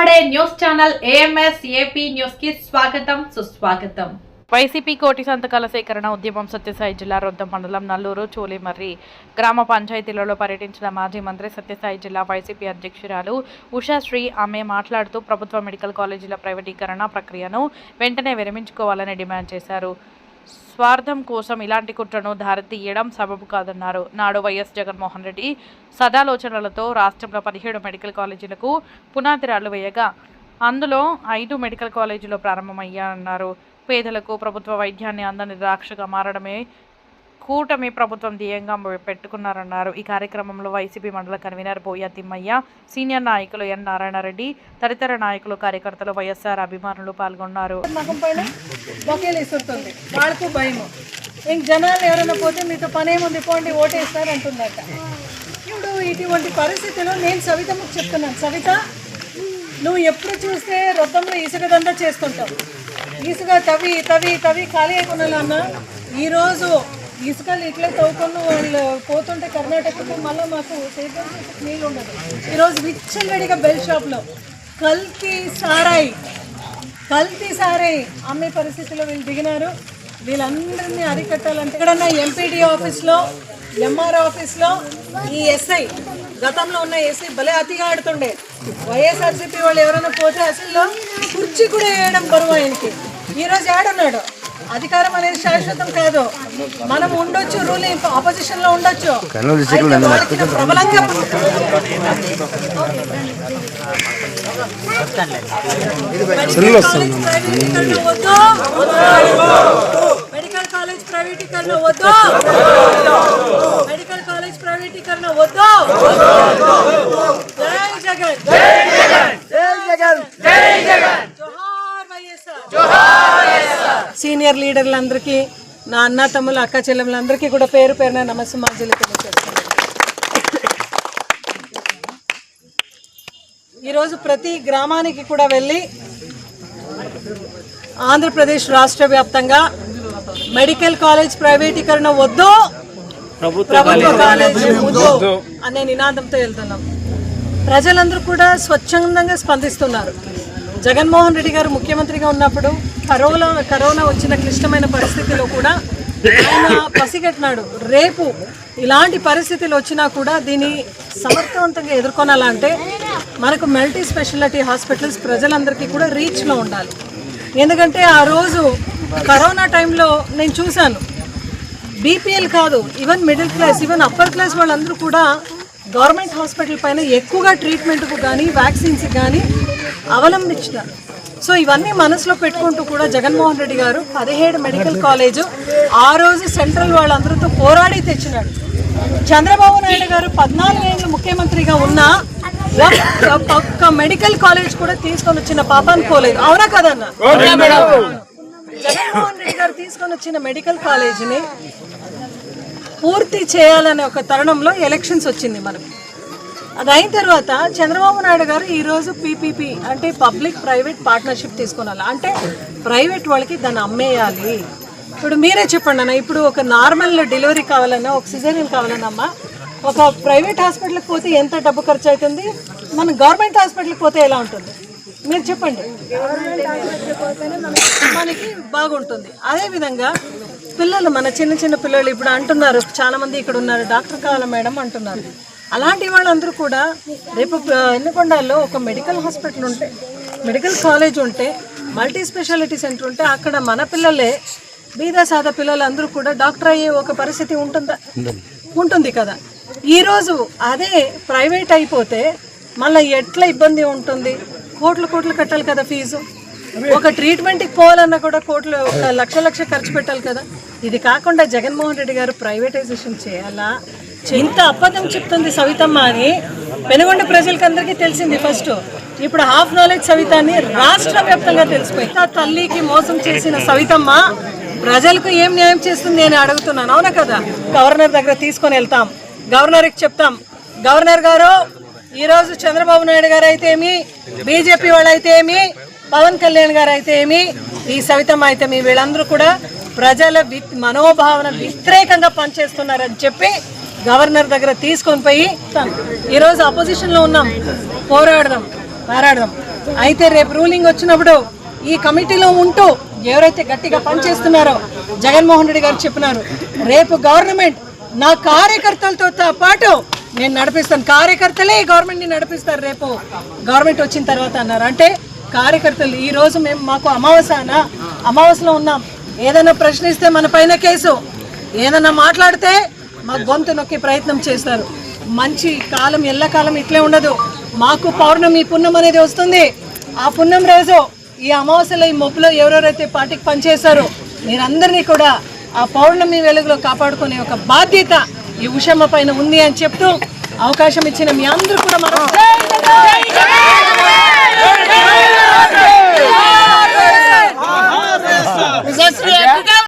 మాట్లాడే news channel AMS AP న్యూస్కి స్వాగతం సుస్వాగతం. వైసీపీ కోటి సంతకాల సేకరణ ఉద్యమం సత్యసాయి జిల్లా రొద్దం మండలం నల్లూరు చూలిమర్రి గ్రామ పంచాయతీలలో పర్యటించిన మాజీ మంత్రి సత్యసాయి జిల్లా వైసీపీ అధ్యక్షురాలు ఉషాశ్రీ ఆమె మాట్లాడుతూ ప్రభుత్వ మెడికల్ కాలేజీల ప్రైవేటీకరణ ప్రక్రియను వెంటనే విరమించుకోవాలని డిమాండ్ చేశారు. స్వార్థం కోసం ఇలాంటి కుట్రను దారితీయడం సబబు కాదన్నారు. నాడు వైఎస్ జగన్మోహన్ రెడ్డి సదాలోచనలతో రాష్ట్రంలో పదిహేడు మెడికల్ కాలేజీలకు పునాదిరాలు వేయగా అందులో ఐదు మెడికల్ కాలేజీలు ప్రారంభమయ్యాయన్నారు. పేదలకు ప్రభుత్వ వైద్యాన్ని అందని రాక్షగా మారడమే కూటమి ప్రభుత్వం ధ్యేయంగా పెట్టుకున్నారన్నారు. ఈ కార్యక్రమంలో వైసీపీ మండల కన్వీనర్ బోయ తిమ్మయ్య సీనియర్ నాయకులు ఎన్ నారాయణరెడ్డి తదితర నాయకులు కార్యకర్తలు వైఎస్ఆర్ అభిమానులు పాల్గొన్నారు. పైన వాళ్ళకు భయము. ఇంక జనాలు ఎవరైనా పోతే మీతో పనేముంది పోండి ఓటేస్తారు అంటుందట ఇప్పుడు ఇటువంటి పరిస్థితిలో నేను సవితమ్మకు చెప్తున్నాను. సవిత నువ్వు ఎప్పుడు చూస్తే రొద్దంలో ఇసుక దందా చేస్తుంటావు ఇసుక తవి తవి తవి ఖాళీ అయిపోయినా అన్న ఈరోజు ఇసుకలు ఇట్లే తవ్వుకొని వాళ్ళు పోతుంటే కర్ణాటకకు మళ్ళీ మాకు సేద్యం నీళ్ళు ఉండదు. ఈరోజు విచ్చలవిడిగా బెల్ షాప్లో కల్తీ సారాయి కల్తీ సారాయి అమ్మే పరిస్థితిలో వీళ్ళు దిగినారు. వీళ్ళందరినీ అరికట్టాలంటే ఎక్కడన్నా ఎంపీడీ ఆఫీస్లో ఎంఆర్ ఆఫీస్లో ఈ ఎస్ఐ గతంలో ఉన్న ఎస్ఐ భలే అతిగా ఆడుతుండే. వైఎస్ఆర్సీపీ వాళ్ళు ఎవరైనా పోతే అసలు కుర్చీ కూడా వేయడం బరువు ఆయనకి. ఈరోజు ఆడున్నాడు. అధికారం అనేది శాశ్వతం కాదు. మనం ఉండొచ్చు రూలింగ్ ఆపోజిషన్లో ఉండొచ్చు. ప్రబలంగా మెడికల్ కాలేజ్ ప్రైవేటీకరణ వద్దు. మెడికల్ కాలేజ్ ప్రైవేటీకరణ వద్దు. జై జగన్ జోహార్ వైఎస్ఆర్ సీనియర్ లీడర్లందరికీ నా అన్న తమ్ముల అక్క చెల్లెములందరికీ కూడా పేరు పేరున నమస్సుమార్జీలు తెలియజేస్తున్నాను. ఈరోజు ప్రతి గ్రామానికి కూడా వెళ్ళి ఆంధ్రప్రదేశ్ రాష్ట్ర వ్యాప్తంగా మెడికల్ కాలేజ్ ప్రైవేటీకరణ వద్దు ప్రభుత్వ కాలేజ్ వద్దు అనే నినాదంతో వెళ్తున్నాం. ప్రజలందరూ కూడా స్వచ్ఛందంగా స్పందిస్తున్నారు. జగన్మోహన్ రెడ్డి గారు ముఖ్యమంత్రిగా ఉన్నప్పుడు కరోనా కరోనా వచ్చిన క్లిష్టమైన పరిస్థితిలో కూడా ఆయన పసిగట్టినాడు. రేపు ఇలాంటి పరిస్థితులు వచ్చినా కూడా దీన్ని సమర్థవంతంగా ఎదుర్కొనాలంటే మనకు మల్టీ స్పెషాలిటీ హాస్పిటల్స్ ప్రజలందరికీ కూడా రీచ్లో ఉండాలి. ఎందుకంటే ఆ రోజు కరోనా టైంలో నేను చూశాను. బీపీఎల్ కాదు even middle class even upper class వాళ్ళందరూ కూడా గవర్నమెంట్ హాస్పిటల్ పైన ఎక్కువగా ట్రీట్మెంట్కు కానీ వ్యాక్సిన్స్కి కానీ అవలంబించినారు. సో ఇవన్నీ మనసులో పెట్టుకుంటూ కూడా జగన్మోహన్ రెడ్డి గారు పదిహేడు మెడికల్ కాలేజ్ ఆ రోజు సెంట్రల్ వాళ్ళందరితో పోరాడి తెచ్చినాడు. చంద్రబాబు నాయుడు గారు పద్నాలుగు ఏళ్ళు ముఖ్యమంత్రిగా ఉన్నా ఒక్క- మెడికల్ కాలేజ్ కూడా తీసుకొని వచ్చిన పాపాన్ని పోలేదు. అవునా కదన్నా జగన్మోహన్ రెడ్డి గారు తీసుకొని వచ్చిన మెడికల్ కాలేజీని పూర్తి చేయాలనే ఒక తరుణంలో ఎలక్షన్స్ వచ్చింది మనకు. అది అయిన తర్వాత చంద్రబాబు నాయుడు గారు ఈరోజు పీపీపీ అంటే పబ్లిక్ ప్రైవేట్ పార్ట్నర్షిప్ తీసుకున్నారు అంటే ప్రైవేట్ వాళ్ళకి దాన్ని అమ్మేయాలి. ఇప్పుడు మీరే చెప్పండి అన్న ఇప్పుడు ఒక నార్మల్ డెలివరీ కావాలన్నా ఒక సిజరీన్ కావాలన్నమ్మా ఒక ప్రైవేట్ హాస్పిటల్కి పోతే ఎంత డబ్బు ఖర్చు అవుతుంది మన గవర్నమెంట్ హాస్పిటల్కి పోతే ఎలా ఉంటుంది? మీరు చెప్పండి. మనకి బాగుంటుంది. అదే విధంగా పిల్లలు మన చిన్న చిన్న పిల్లలు ఇప్పుడు అంటున్నారు చాలామంది ఇక్కడ ఉన్నారు డాక్టర్ కావాలా మేడం అంటున్నారు. అలాంటి వాళ్ళందరూ కూడా రేపు ఎన్నికొండల్లో ఒక మెడికల్ హాస్పిటల్ ఉంటే మెడికల్ కాలేజ్ ఉంటే మల్టీ స్పెషాలిటీ సెంటర్ ఉంటే అక్కడ మన పిల్లలే బీద పిల్లలందరూ కూడా డాక్టర్ అయ్యే ఒక పరిస్థితి ఉంటుందా? ఉంటుంది కదా. ఈరోజు అదే ప్రైవేట్ అయిపోతే మళ్ళీ ఎట్లా ఇబ్బంది ఉంటుంది? కోట్లు కోట్లు కట్టాలి కదా ఫీజు. ఒక ట్రీట్మెంట్కి పోవాలన్నా కూడా కోట్లు లక్ష లక్ష ఖర్చు పెట్టాలి కదా. ఇది కాకుండా జగన్మోహన్ రెడ్డి గారు ప్రైవేటైజేషన్ చేయాలా? ఇంత అబద్ధం చెప్తుంది సవితమ్మ అని పెనుగొండ ప్రజలకి అందరికీ తెలిసింది ఫస్ట్ ఇప్పుడు హాఫ్ నాలెడ్జ్ సవిత అని రాష్ట్ర వ్యాప్తంగా తెలిసిపోయింది. ఆ తల్లికి మోసం చేసిన సవితమ్మ ప్రజలకు ఏం న్యాయం చేస్తుంది అని అడుగుతున్నాను. అవునా కదా? గవర్నర్ దగ్గర తీసుకొని వెళ్తాం. గవర్నర్కి చెప్తాం. గవర్నర్ గారు ఈరోజు చంద్రబాబు నాయుడు గారు అయితే ఏమి? బీజేపీ వాళ్ళు అయితే ఏమి? పవన్ కళ్యాణ్ గారు అయితే ఏమి? ఈ సవితమ్మ అయితే మీ వీళ్ళందరూ కూడా ప్రజల మనోభావన వ్యతిరేకంగా పనిచేస్తున్నారని చెప్పి గవర్నర్ దగ్గర తీసుకొని పోయి ఈరోజు అపోజిషన్లో ఉన్నాం. పోరాడదాం పోరాడదాం అయితే రేపు రూలింగ్ వచ్చినప్పుడు ఈ కమిటీలో ఉంటూ ఎవరైతే గట్టిగా పనిచేస్తున్నారో జగన్మోహన్ రెడ్డి గారు చెప్పినారు రేపు గవర్నమెంట్ నా కార్యకర్తలతో పాటు నేను నడిపిస్తాను. కార్యకర్తలే ఈ గవర్నమెంట్ని నడిపిస్తారు రేపు. గవర్నమెంట్ వచ్చిన తర్వాత అన్నారు. అంటే కార్యకర్తలు ఈరోజు మేము మాకు అమావాస్యనా? అమావాస్యలో ఉన్నాం. ఏదైనా ప్రశ్నిస్తే మన పైన కేసు. ఏదైనా మాట్లాడితే మా గొంతు నొక్కే ప్రయత్నం చేస్తారు మంచి కాలం ఎల్లకాలం ఇట్లే ఉండదు మాకు పౌర్ణమి పుణ్యం అనేది వస్తుంది ఆ పుణ్యం రోజు ఈ అమావాస్యలో ఈ మొప్పులో ఎవరెవరైతే పార్టీకి పనిచేశారో మీరందరినీ కూడా ఆ పౌర్ణమి వెలుగులో కాపాడుకునే ఒక బాధ్యత ఈ ఉషమ్మ పైన ఉంది అని చెప్తూ అవకాశం ఇచ్చిన మీ అందరూ కూడా మనం